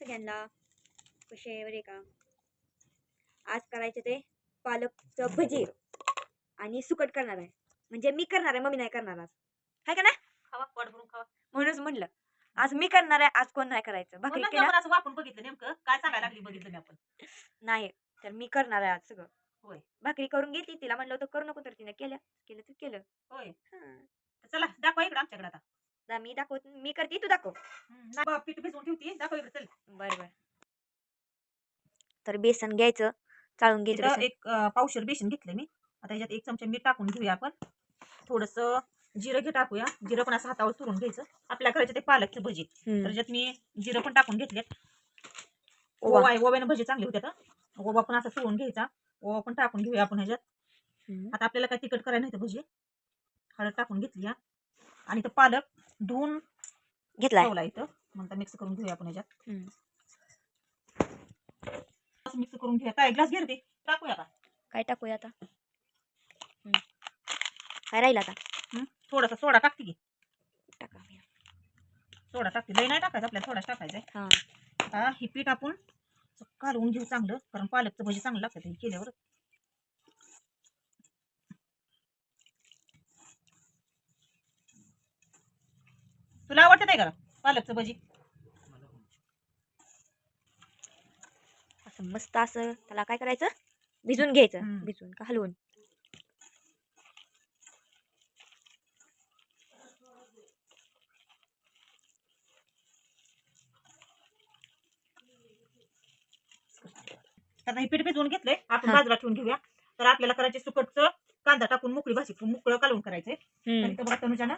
सगळ्यांना कसे बरे का? आज करायचे ते पालकचं भजी आणि सुकट करणार आहे. म्हणजे मी करणार आहे मम्मी नाही करणार आज. हाय का ना खावा पोट भरून खावा. म्हणूनच म्हणलं आज मी करणार आहे आज कोण नाही करायचं. बाकी केलं असं वापरून बघितलं नेमकं. काय सांगायला लागली बघितलं मी आपण. नाही तर मी करणार आहे आज सगळं. होय. भाकरी करून घेतली तिला म्हणलं होतं करू नको तर तिने केलं केलं तर केलं. होय. हां. चला दाखवा इकडे आमच्याकडे आता. जा मी दाखवत मी करते तू दाखव. हम्म, पीठ भिजवून ठेवती. दाखवा इकडे चल. बर बर. तर बेसन घ्यायचं चाळून घ्यायचं इथं बेसन. एक अं, पावशेर बेसन घेतलं मी. आता याच्यात एक चमचा मीठ टाकून घेऊया आपण. थोडस जिरं घे टाकूया. जिरं पण असं हातावर चुरून घ्यायचं. आपल्या करायचं ते पालकचं भजी. तर हम्म. मी जिरं पण टाकून घेतलेत. ओवा. ओवा आहे ओव्यानं भजी चांगली होत्यात हं. ओवा पण असा चुरून घ्यायचा. ओवा पण टाकून घेऊया आपण ह्याच्यात. हम्म. आता आपल्याला काय तिखट करायला नाही तर भजी. हळद टाकून घेतली हा. आणि तो पालक धुवून घेतलाय. ठेवला इथं. म्हणता मिक्स करून घेऊया आपण ह्याच्यात हम्म. मिक्स करून घेऊया. काय ग्लास घे रे ते टाकूया का? काय टाकूया आता? हम्म. काय राहील आता? हं? थोडासा सोडा टाकते की. टाका सोडा टाकते. लई नाही टाकायचं आपल्याला थोडाच टाकायचा आहे. हा. आता हे पीठ आपण कालवून घेऊ चांगलं कारण पालकचं भजी चांगलं लागतं हे केल्यावर तुला आवडतं नाही का पालकचं भजी. असं मस्त असं त्याला काय करायचं? भिजून घ्यायचं. हम्म. भिजून का हलवून? तर हे पीठ भिजवून घेतलंय. आपण हा. बाजूला ठेवून घेऊया. तर आपल्याला करायचे सुकटचं कांदा टाकून मोकळी भाजी मोकळं कालवून करायचंय. तर हम्म. इथं बघा तनुजानं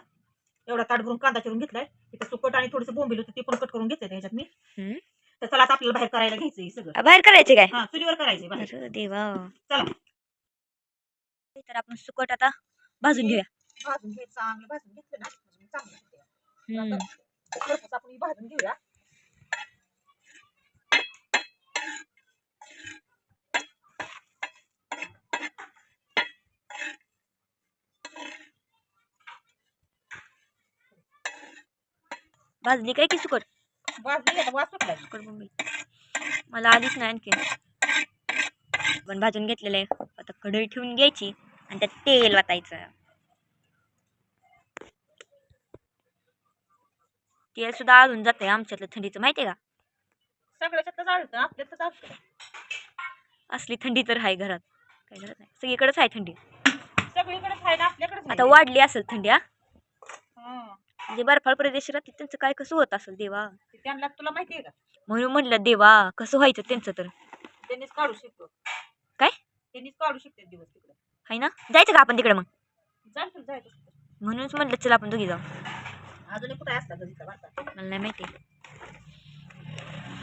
एवढा ताट भरून कांदा चिरून घेतलाय. इथं सुकट आणि थोडंसं बोंबील होतं ते पण कट करून घेतलंय त्याच्यात मी. हम्म. तर चला आता आपल्याला बाहेर करायला घ्यायचंय सगळं. बाहेर करायचे काय? हा चुलीवर करायचंय बाहेर. अरे देवा. चला. तर आपण सुकट आता भाजून घेऊया. भाजून घे चांगलं भाजून घेतलं ना. म्हणजे चांगलं. हम्म. आता आपण हे भाजून घेऊया. भाजली काय की सुकट? मला आधीच नाही आणखी पण भाजून घेतलेलं आहे. आता कढई ठेवून घ्यायची आणि त्यात तेल वाटायचं. तेल सुद्धा आळून जाते आमच्यातलं थंडीचं माहितीये का? असली थंडी तर आहे घरात. काय घरात नाही. सगळीकडेच आहे थंडी. आहे आता वाढली असेल थंडी हा? हा म्हणजे बर्फाळ प्रदेश राहते त्यांचं काय कसं होत असेल देवा? त्यांना तुला माहितीये का? म्हणून म्हणलं देवा कसं व्हायचं त्यांचं तर? त्यांनीच काढू शकतो. काय? त्यांनीच काढू शकते दिवस तिकडे. आहे ना? जायचं का आपण तिकडे मग? जायचं. म्हणूनच म्हणलं चला आपण दोघी जाऊ. अजून कुठे असतात भारतात मला नाही माहिती.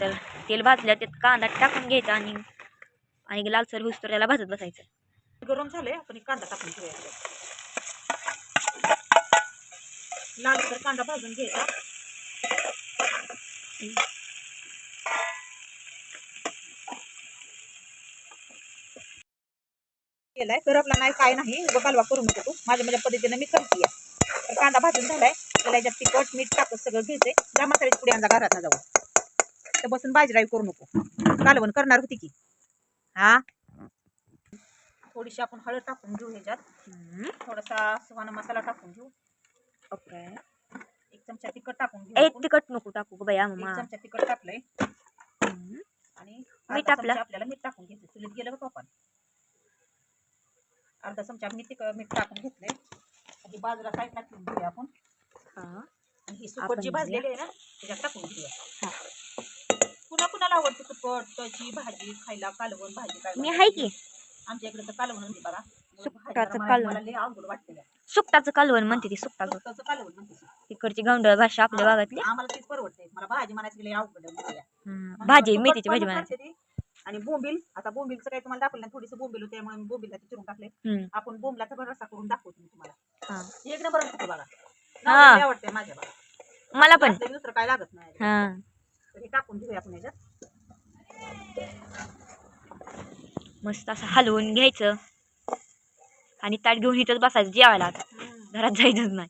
तर तेल भाजलं त्यात कांदा टाकून घ्यायचा आणि आणि लालसर होईस तर त्याला भाजत बसायचं. गरम झालंय आपण एक कांदा टाकून घेऊया त्याच्यात. लाल तर कांदा भाजून घ्यायचा. केलाय. करपला नाही काय नाही. उभं कालवा करू नको तू. माझ्या माझ्या पद्धतीने मी करते तर कांदा भाजून झालाय. त्याला याच्यात तिखट मीठ टाकत सगळं घ्यायचंय. ज्या मसाल्याची पुढे अंदा घरात ना जाऊ तर बसून बाजराई करू नको. कालवण करणार होती की. हा? थोडीशी आपण हळद टाकून घेऊ ह्याच्यात. थोडासा सुहाना मसाला टाकून घेऊ. ओके. एक चमचा तिखट टाकून घेऊ ए आपण. तिखट नको टाकू ग बया एक मम्मा चमचा तिखट टाकलंय. हम्म. आणि मीठ अर्धा टाकलं? चमचा आपल्याला मीठ टाकून घ्यायचं. चुलीत गेलं का आपण. अर्धा चमचा मी तिखट मीठ टाकून घेतलंय. आणि बाजूला साईड टाकून घेऊया आपण. हा. आणि ही आपण जी भाजलेली आहे ना त्याच्यात टाकून घेऊया. कुणा कुणाला आवडते सुकट त्याची भाजी खायला कालवण भाजी काय मी आहे की? आमच्या इकडे तर कालवण म्हणते बघा. सुकटाचं मला- कालवण. मला लय अवघड वाटते सुकटाचं कालवण म्हणते ती सुकटाचं सुकटाचं कालवण म्हणते ती. तिकडची गावंडळ भाषा आपल्या भागातली. आम्हाला तीच परवडते. मला भाजी म्हणायची अवघड आहे. हम्म. भाजी मला मेथीची भाजी म्हणायची. ती. आणि बोंबील आता बोंबीलचं काही तुम्हाला दाखवलं नाही थोडीसं बोंबील होते म्हणून बोंबीलला ते चिरून टाकले. हम्म. आपण बोंबलाचा रस्सा करून दाखवतो मी तुम्हाला. हा. एक नंबर होतं बघा. लय आवडते माझ्या बघा. मला पण. दुसरं काय लागत नाही. हा. तर हे टाकून घेऊया आपण याच्यात. मस्त असं हलवून घ्यायचं. आणि ताट घेऊन इथंच बसायचं जेवायला आता. घरात जायचंच नाही.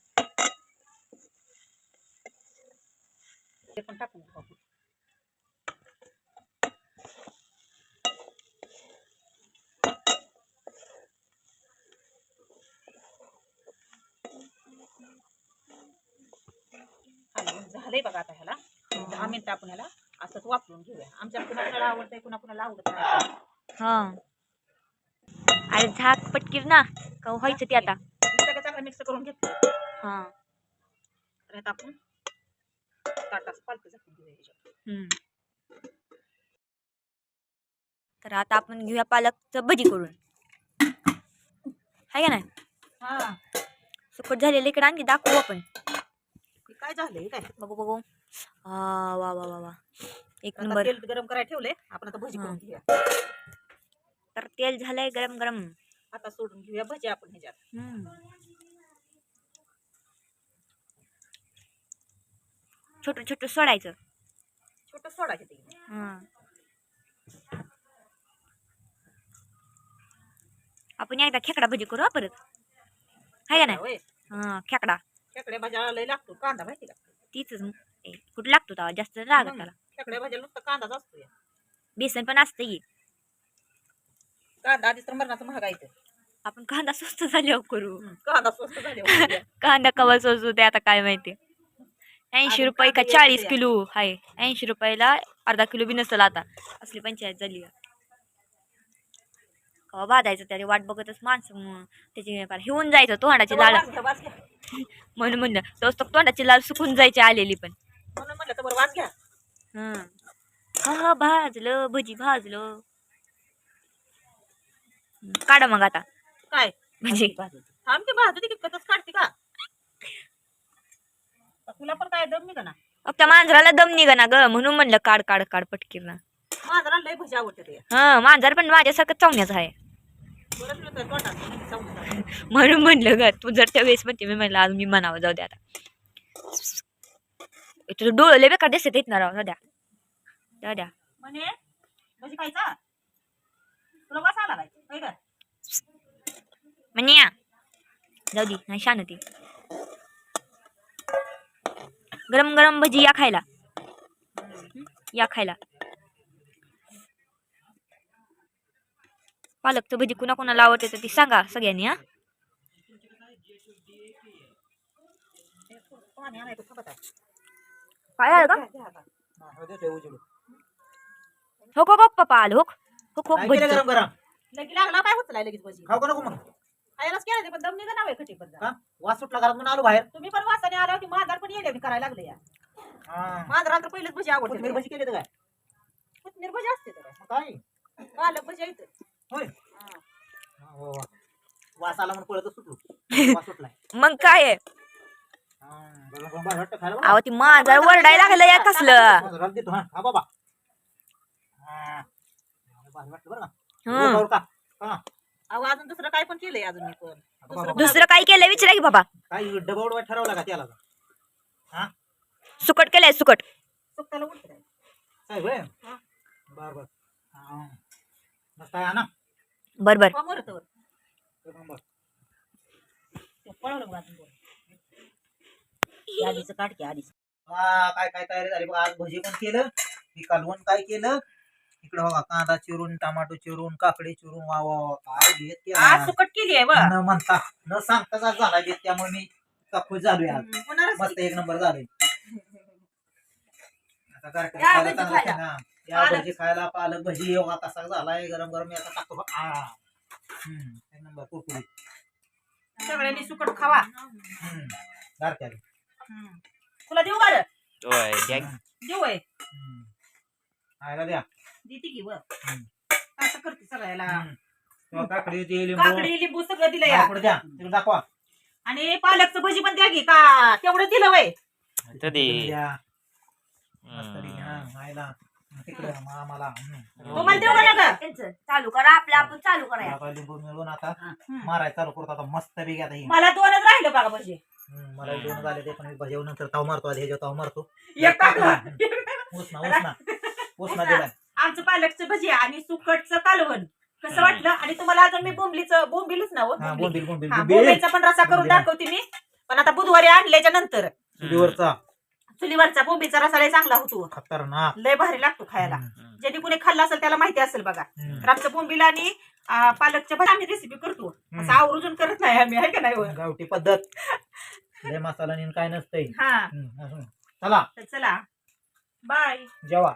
झालंय बघा आता ह्याला. दहा मिनिटं आपण ह्याला असंच वापरून घेऊया. आमच्या कुणाला आवडतंय कुणा कुणाला आवडत नाही. हा. आणि झाक. पटकीर ना का व्हायचं ते आता. मी सगळं चांगलं मिक्स करून हा. तर आता आपण ताटाचं पालतं झाकून घेऊया ह्याच्यात. हम्म. तर आता आपण घेऊया पालकचं भजी करून. हाय का नाही? हा. सुकट झालेलं इकडे आणखी दाखवू आपण. हे काय झालंय हे काय? बघू बघू. हा वा वा वा वा. एक नंबर. तेल गरम करायला ठेवलंय. आपण आता भजी हा. करून घेऊया. तर तेल झालंय गरम गरम आता सोडून घेऊया भजी आपण ह्याच्यात. छोटं छोटं सोडायचं. छोटं सोडायचं ते. हा. आपण एकदा खेकडा भजी करू हा परत. हाय का नाही? होय. हा खेकडा. खेकड्या भाज्याला लय लागतो कांदा माहिती का? तीच कुठं लागतो तेव्हा जास्त लागत मग त्याला. खेकड्या भाज्याला नुसतं कांदाच असतो या. बेसन पण असतं की कांदा आधीच तर मरणाचं महागायचं आपण कांदा स्वस्त झाल्यावर करू. कांदा स्वस्त झाले कांदा कवा स्वस्त होते आता काय माहिती. ऐंशी रुपये का चाळीस. किलो? हाय ऐंशी रुपयाला अर्धा किलो बी नसेल आता. असली पंचायत झाली. आहे. कवा बांधायचं त्याने वाट बघतच माणसं त्याची हिवून जायचं तोंडाची लाल म्हणून म्हणलं तोच तो तोंडाची लाल सुकून जायची आलेली पण. म्हणून म्हणलं तर बरं वाज घ्या. हं. हा हा भाजलं भजी भाजलं. हं, काढा मग आता. काय? म्हणजे थांब भाजू की कथच काढते का? तुला पण काय दम निघा ना त्या मांजराला दम निघा ना ग. म्हणून म्हणलं काढ काढ काढ पटकीर ना माझा लय भजी आवडते ते हा मांजर पण माझ्यासारखं चावण्याचं आहे. तुला तर तोंडात. म्हणून म्हणलं ग तू जर त्या वेळेस म्हणते मी म्हणलं आज मी म्हणावं जाऊ द्या आता. तुझं डोळं लय बेकार दिसत येत ना राव जाऊ द्या. जाऊ द्या. म्हणे भजी खायचा? तुला वास आला काय? का? म्हणजे या जाऊ दे नाही शान ती गरम गरम भजी या खायला? या खायला. पालकचं भजी कुणा कुणाला आवडते तर ती सांगा सगळ्यांनी हा. काय आलं का. हो पप्पा आलं हो हो भजी गरम गरम लगी लागला काय होत लगेच भजी खाऊ का नको मग? खायलाच केलं ते पण दम निघा नाव खटी पण का? वास सुटला घरात म्हणून आलो बाहेर. तुम्ही पण वासाने आला होती मांजर पण येले करायला लागले या. हा. तर पहिलेच भजी आवडते. कोथिंबीर भजी केली तर काय? कोथिंबीर भजी असते तर. मग काय? पालक भजी येते होय. हा. वास आला म्हणून पळत सुटलो. वास सुटलाय. मग काय आहे? हा, गरम गरम भारी वाटतं खायला बरं. अहो ती मांजर वरडायला लागलं या कसलं माझं देतो हा बाबा. हा. वाटतं बरं का? हं. बरोबर का? हा. अहो अजून दुसरं काय पण केलंय अजून मी पण. दुसरं काय केलंय विचारा की बाबा. काय डबा उडवा ठरवला का त्याला? हा? सुकट केलंय सुकट. सुकटाला उलट काय काय होय हा. बर बर. हा. मस्त आहे हा ना? बर बर. का मोरत वर एक नंबर. ते पळवलं बघ अजून आधीच काढ की आधीच. हा, काय काय तयारी झाली? बघा आज भजी पण केलं मी कालवण काय केलं इकडे बघा कांदा चिरून टमाटो चिरून काकडी चिरून वा वा वा, काय घेत आज. सुकट केली आहे बघ न म्हणता न सांगताच आज झाला त्यामुळे मी काकूच झालोय आज होणारच मस्त एक नंबर झाले आता गारठ्यात या खायला भजी चांगलं खायला. आहे ना. या पालक. भजी खायला पालक भजी योगा कसा झालाय गरम गरम मी आता टाकतो बघ. आ. हम्म, एक नंबर कुरकुरीत सगळ्यांनी सुकट खावा हम्म, गारठ्याला. तुला देऊ बरं होय. देऊ आहे हम्म. खायला द्या देते की. असं करते सगळ्याला. हम्म. तेव्हा काकडी ते लिंबू. काकडी लिंबू सगळं दिलं या मला पुढे द्या. तिकडे दाखवा. आणि पालकचं भजी पण द्या की. का? तेवढं दिलं वय. तर दे. द्या. मस्त हा, हम्म. खायला तिकडे आम्हाला हम्म. तुम्हाला देऊ का नका? त्यांचं चालू करा आपलं आपण चालू करा. आता लिंबू मिळून आता हम्म. मारायला चालू करतो आता. मस्त पैकी आता हे. मला दोनच राहिलं बघा भजी. हम्म, मला दोन झाले ते पण मी भजेव नंतर ताव मारतो आधी ह्याच्यावर ताव मारतो. एक टाकला उष्णा उष्णा उष्णा दिलाय. आमचं पालकचं भजी आणि सुकटचं कालवण. कसं. वाटलं? आणि तुम्हाला अजून मी बोंबलीचं बोंबिलच ना हो, हा बोंबील. बोंबील. बोंबील हा, बोंबील. बोंबीलचा पण रसा करून बोंबील. दाखवते मी. पण आता बुधवारी आणल्याच्या नंतर. चुलीवरचा. चुलीवरचा बोंबीचा रसा लय चांगला होतो. खतरनाक. लय भारी लागतो खायला. हम्म, ज्यांनी कुणी खाल्ला असेल त्याला माहिती असेल बघा. तर आमचं बोंबील आणि अं, पालकच्या भजी आम्ही रेसिपी करतो. असं आवर्जून करत नाही आम्ही आहे का नाही हो? गावठी पद्धत. लय मसाला नीन काय नसतंय. हा. हम्म, असं. चला. तर चला. बाय. जेवा.